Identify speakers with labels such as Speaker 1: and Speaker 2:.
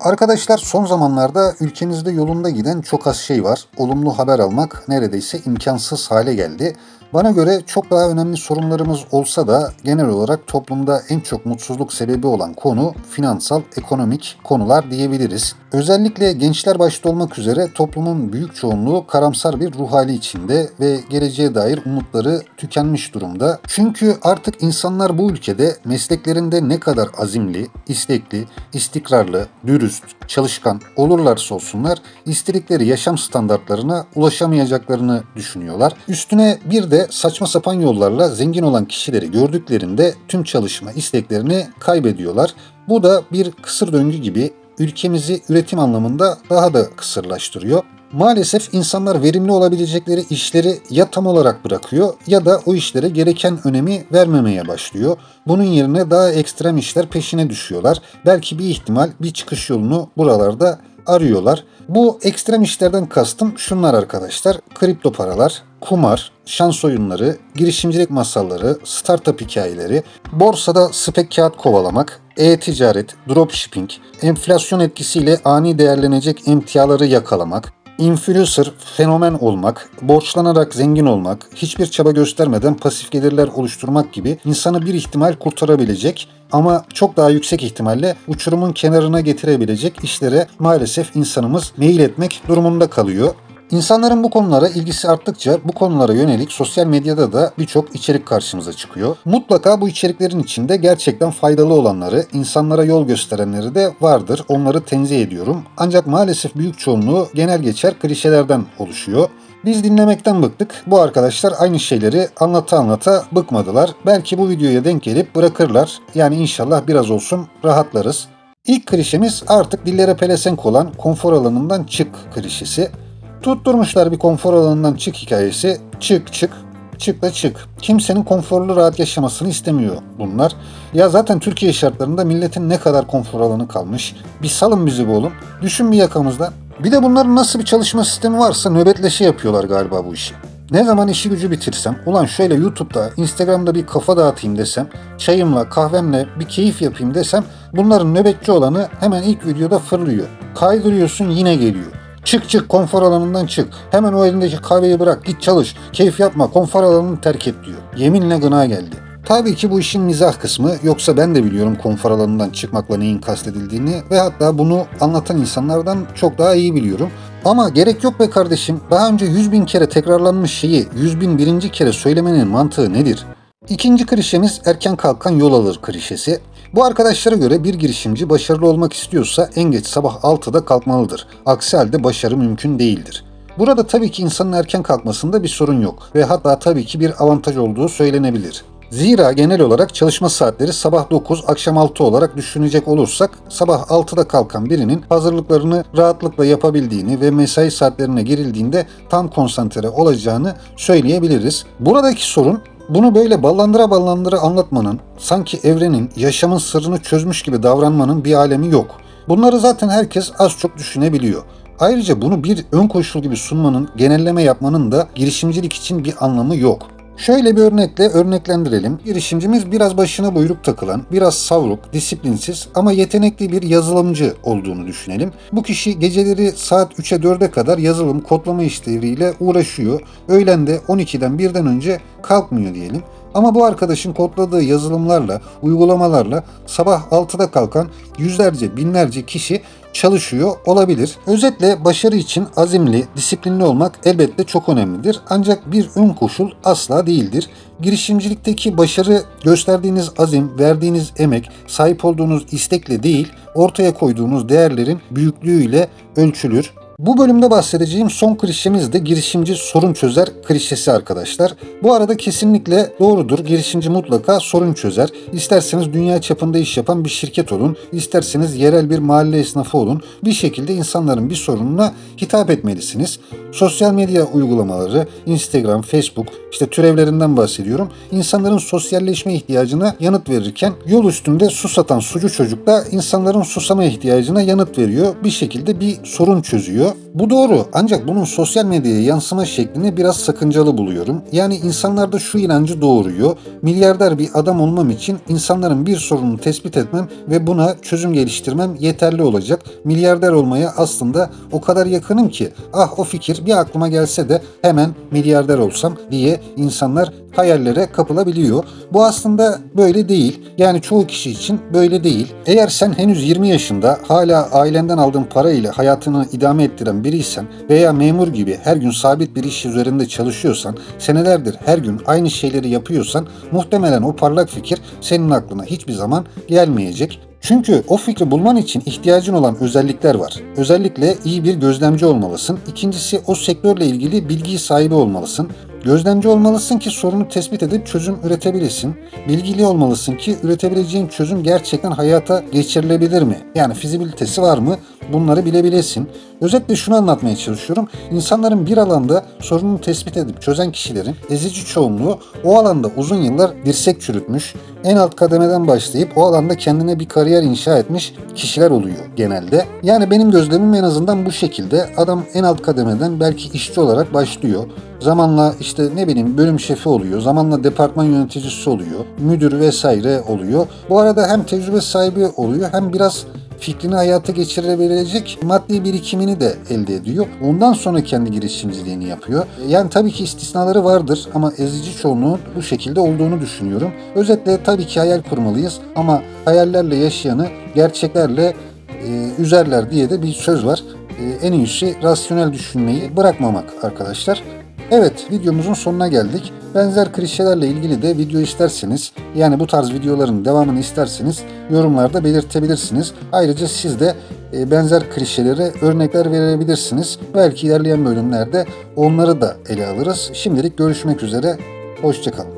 Speaker 1: Arkadaşlar son zamanlarda ülkemizde yolunda giden çok az şey var. Olumlu haber almak neredeyse imkansız hale geldi. Bana göre çok daha önemli sorunlarımız olsa da genel olarak toplumda en çok mutsuzluk sebebi olan konu finansal, ekonomik konular diyebiliriz. Özellikle gençler başta olmak üzere toplumun büyük çoğunluğu karamsar bir ruh hali içinde ve geleceğe dair umutları tükenmiş durumda. Çünkü artık insanlar bu ülkede mesleklerinde ne kadar azimli, istekli, istikrarlı, dürüst, çalışkan olurlarsa olsunlar istedikleri yaşam standartlarına ulaşamayacaklarını düşünüyorlar. Üstüne bir de saçma sapan yollarla zengin olan kişileri gördüklerinde tüm çalışma isteklerini kaybediyorlar. Bu da bir kısır döngü gibi ülkemizi üretim anlamında daha da kısırlaştırıyor. Maalesef insanlar verimli olabilecekleri işleri ya tam olarak bırakıyor ya da o işlere gereken önemi vermemeye başlıyor. Bunun yerine daha ekstrem işler peşine düşüyorlar. Belki bir ihtimal bir çıkış yolunu buralarda arıyorlar. Bu ekstrem işlerden kastım şunlar arkadaşlar. Kripto paralar, kumar, şans oyunları, girişimcilik masalları, startup hikayeleri, borsada spek kağıt kovalamak, e-ticaret, dropshipping, enflasyon etkisiyle ani değerlenecek emtiaları yakalamak, influencer, fenomen olmak, borçlanarak zengin olmak, hiçbir çaba göstermeden pasif gelirler oluşturmak gibi insanı bir ihtimal kurtarabilecek ama çok daha yüksek ihtimalle uçurumun kenarına getirebilecek işlere maalesef insanımız meyil etmek durumunda kalıyor. İnsanların bu konulara ilgisi arttıkça bu konulara yönelik sosyal medyada da birçok içerik karşımıza çıkıyor. Mutlaka bu içeriklerin içinde gerçekten faydalı olanları, insanlara yol gösterenleri de vardır. Onları tenzih ediyorum. Ancak maalesef büyük çoğunluğu genel geçer klişelerden oluşuyor. Biz dinlemekten bıktık. Bu arkadaşlar aynı şeyleri anlata anlata bıkmadılar. Belki bu videoya denk gelip bırakırlar. Yani inşallah biraz olsun rahatlarız. İlk klişemiz artık dillere pelesenk olan konfor alanından çık klişesi. Tutturmuşlar bir konfor alanından çık hikayesi. Çık çık. Çık da çık. Kimsenin konforlu rahat yaşamasını istemiyor bunlar. Ya zaten Türkiye şartlarında milletin ne kadar konfor alanı kalmış. Bir salın bizi bu oğlum. Düşün bir yakamızdan. Bir de bunların nasıl bir çalışma sistemi varsa nöbetleşe yapıyorlar galiba bu işi. Ne zaman işi gücü bitirsem, ulan şöyle YouTube'da, Instagram'da bir kafa dağıtayım desem, çayımla, kahvemle bir keyif yapayım desem, bunların nöbetçi olanı hemen ilk videoda fırlıyor. Kaydırıyorsun yine geliyor. Çık çık konfor alanından çık. Hemen o elindeki kahveyi bırak git çalış. Keyif yapma konfor alanını terk et diyor. Yeminle gına geldi. Tabii ki bu işin mizah kısmı yoksa ben de biliyorum konfor alanından çıkmakla neyin kastedildiğini ve hatta bunu anlatan insanlardan çok daha iyi biliyorum. Ama gerek yok be kardeşim. Daha önce 100 bin kere tekrarlanmış şeyi 100 bin birinci kere söylemenin mantığı nedir? İkinci klişemiz erken kalkan yol alır klişesi. Bu arkadaşlara göre bir girişimci başarılı olmak istiyorsa en geç sabah 6'da kalkmalıdır. Aksi halde başarı mümkün değildir. Burada tabii ki insanın erken kalkmasında bir sorun yok ve hatta tabii ki bir avantaj olduğu söylenebilir. Zira genel olarak çalışma saatleri sabah 9, akşam 6 olarak düşünecek olursak sabah 6'da kalkan birinin hazırlıklarını rahatlıkla yapabildiğini ve mesai saatlerine girildiğinde tam konsantre olacağını söyleyebiliriz. Buradaki sorun bunu böyle ballandıra ballandıra anlatmanın, sanki evrenin, yaşamın sırrını çözmüş gibi davranmanın bir alemi yok. Bunları zaten herkes az çok düşünebiliyor. Ayrıca bunu bir ön koşul gibi sunmanın, genelleme yapmanın da girişimcilik için bir anlamı yok. Şöyle bir örnekle örneklendirelim. Girişimcimiz biraz başına buyruk takılan, biraz savruk, disiplinsiz ama yetenekli bir yazılımcı olduğunu düşünelim. Bu kişi geceleri saat 3'e 4'e kadar yazılım kodlama işleriyle uğraşıyor. Öğlen de 12'den 1'den önce kalkmıyor diyelim. Ama bu arkadaşın kodladığı yazılımlarla, uygulamalarla sabah 6'da kalkan yüzlerce, binlerce kişi çalışıyor olabilir. Özetle başarı için azimli, disiplinli olmak elbette çok önemlidir. Ancak bir ön koşul asla değildir. Girişimcilikteki başarı gösterdiğiniz azim, verdiğiniz emek, sahip olduğunuz istekle değil, ortaya koyduğunuz değerlerin büyüklüğüyle ölçülür. Bu bölümde bahsedeceğim son klişemiz de girişimci sorun çözer klişesi arkadaşlar. Bu arada kesinlikle doğrudur. Girişimci mutlaka sorun çözer. İsterseniz dünya çapında iş yapan bir şirket olun, isterseniz yerel bir mahalle esnafı olun. Bir şekilde insanların bir sorununa hitap etmelisiniz. Sosyal medya uygulamaları, Instagram, Facebook, işte türevlerinden bahsediyorum. İnsanların sosyalleşme ihtiyacına yanıt verirken yol üstünde su satan sucu çocuk da insanların susama ihtiyacına yanıt veriyor. Bir şekilde bir sorun çözüyor. Diyor. Bu doğru ancak bunun sosyal medyaya yansıma şeklini biraz sakıncalı buluyorum. Yani insanlarda şu inancı doğuruyor. Milyarder bir adam olmam için insanların bir sorununu tespit etmem ve buna çözüm geliştirmem yeterli olacak. Milyarder olmaya aslında o kadar yakınım ki ah o fikir bir aklıma gelse de hemen milyarder olsam diye insanlar hayallere kapılabiliyor. Bu aslında böyle değil. Yani çoğu kişi için böyle değil. Eğer sen henüz 20 yaşında hala ailenden aldığın para ile hayatını idame ettiren biriysen veya memur gibi her gün sabit bir iş üzerinde çalışıyorsan, senelerdir her gün aynı şeyleri yapıyorsan muhtemelen o parlak fikir senin aklına hiçbir zaman gelmeyecek. Çünkü o fikri bulman için ihtiyacın olan özellikler var. Özellikle iyi bir gözlemci olmalısın. İkincisi o sektörle ilgili bilgi sahibi olmalısın. Gözlemci olmalısın ki sorunu tespit edip çözüm üretebilesin. Bilgili olmalısın ki üretebileceğin çözüm gerçekten hayata geçirilebilir mi? Yani fizibilitesi var mı? Bunları bilebilesin. Özetle şunu anlatmaya çalışıyorum. İnsanların bir alanda sorununu tespit edip çözen kişilerin ezici çoğunluğu o alanda uzun yıllar dirsek çürütmüş, en alt kademeden başlayıp o alanda kendine bir kariyer inşa etmiş kişiler oluyor genelde. Yani benim gözlemim en azından bu şekilde. Adam en alt kademeden belki işçi olarak başlıyor. Zamanla işte ne bileyim bölüm şefi oluyor. Zamanla departman yöneticisi oluyor. Müdür vesaire oluyor. Bu arada hem tecrübe sahibi oluyor hem biraz fikrini hayata geçirebilecek maddi birikimini de elde ediyor. Ondan sonra kendi girişimciliğini yapıyor. Yani tabii ki istisnaları vardır ama ezici çoğunluğun bu şekilde olduğunu düşünüyorum. Özetle tabii ki hayal kurmalıyız ama hayallerle yaşayanı gerçeklerle e, üzerler diye de bir söz var. E, en iyisi rasyonel düşünmeyi bırakmamak arkadaşlar. Evet videomuzun sonuna geldik. Benzer klişelerle ilgili de video isterseniz yani bu tarz videoların devamını isterseniz yorumlarda belirtebilirsiniz. Ayrıca siz de e, benzer klişelere örnekler verebilirsiniz. Belki ilerleyen bölümlerde onları da ele alırız. Şimdilik görüşmek üzere. Hoşçakalın.